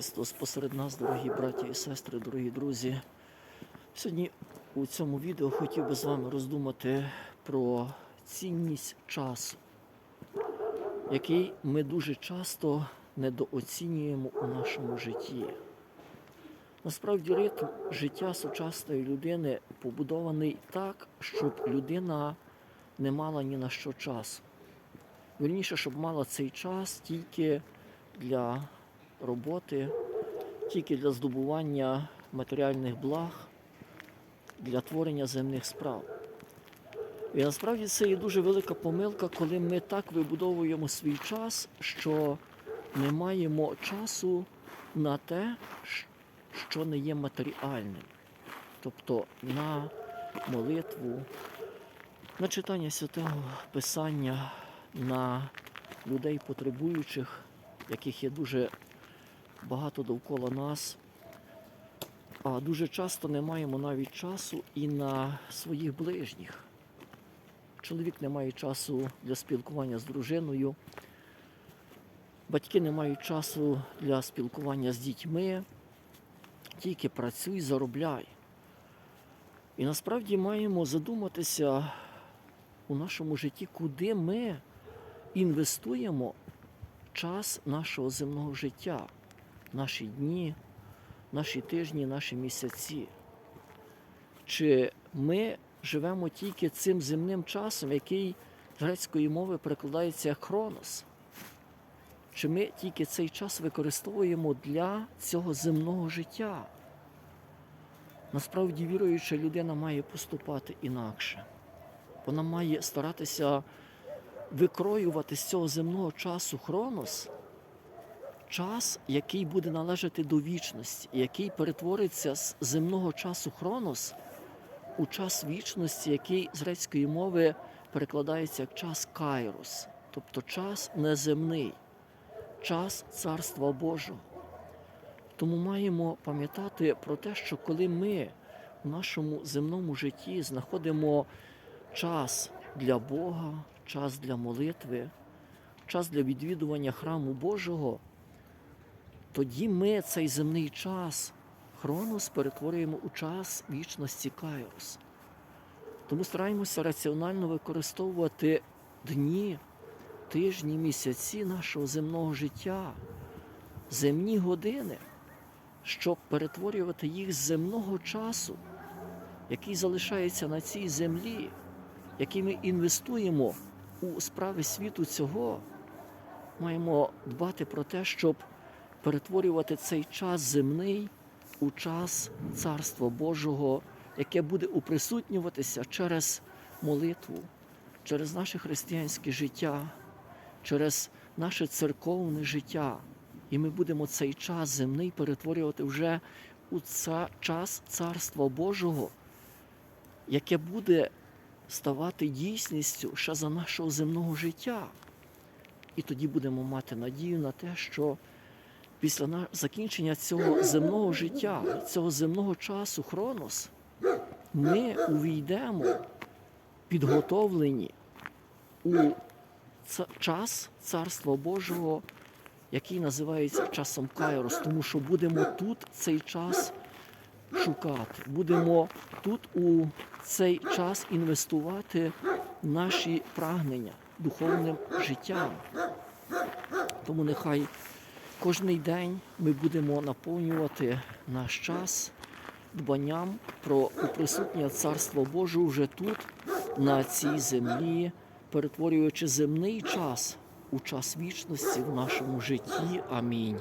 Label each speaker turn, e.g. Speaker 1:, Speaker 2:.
Speaker 1: Христос посеред нас, дорогі браті і сестри, дорогі друзі. Сьогодні у цьому відео хотів би з вами роздумати про цінність часу, який ми дуже часто недооцінюємо у нашому житті. Насправді ритм життя сучасної людини побудований так, щоб людина не мала ні на що часу. Вірніше, щоб мала цей час тільки для роботи, тільки для здобування матеріальних благ, для творення земних справ. І насправді це є дуже велика помилка, коли ми так вибудовуємо свій час, що не маємо часу на те, що не є матеріальним. Тобто на молитву, на читання святого Писання, на людей потребуючих, яких є дуже багато довкола нас. А дуже часто не маємо навіть часу і на своїх ближніх. Чоловік не має часу для спілкування з дружиною, батьки не мають часу для спілкування з дітьми, тільки працюй, заробляй. І насправді маємо задуматися у нашому житті, куди ми інвестуємо час нашого земного життя, наші дні, наші тижні, наші місяці. Чи ми живемо тільки цим земним часом, який з грецької мови перекладається як хронос? Чи ми тільки цей час використовуємо для цього земного життя? Насправді віруюча людина має поступати інакше. Вона має старатися викроювати з цього земного часу хронос, час, який буде належати до вічності, який перетвориться з земного часу хронос у час вічності, який з грецької мови перекладається як час кайрос, тобто час неземний, час Царства Божого. Тому маємо пам'ятати про те, що коли ми в нашому земному житті знаходимо час для Бога, час для молитви, час для відвідування храму Божого, тоді ми цей земний час, хронос, перетворюємо у час вічності Кайрос. Тому стараємося раціонально використовувати дні, тижні, місяці нашого земного життя, земні години, щоб перетворювати їх з земного часу, який залишається на цій землі, який ми інвестуємо у справи світу цього, маємо дбати про те, щоб перетворювати цей час земний у час Царства Божого, яке буде уприсутнюватися через молитву, через наше християнське життя, через наше церковне життя. І ми будемо цей час земний перетворювати вже у ца- час Царства Божого, яке буде ставати дійсністю ще за нашого земного життя. І тоді будемо мати надію на те, що після закінчення цього земного життя, цього земного часу, Хронос, ми увійдемо підготовлені у час Царства Божого, який називається часом Кайрос, тому що будемо тут цей час шукати, будемо тут у цей час інвестувати наші прагнення духовним життям. Тому нехай кожний день ми будемо наповнювати наш час дбанням про присутнє Царство Боже вже тут, на цій землі, перетворюючи земний час у час вічності в нашому житті. Амінь.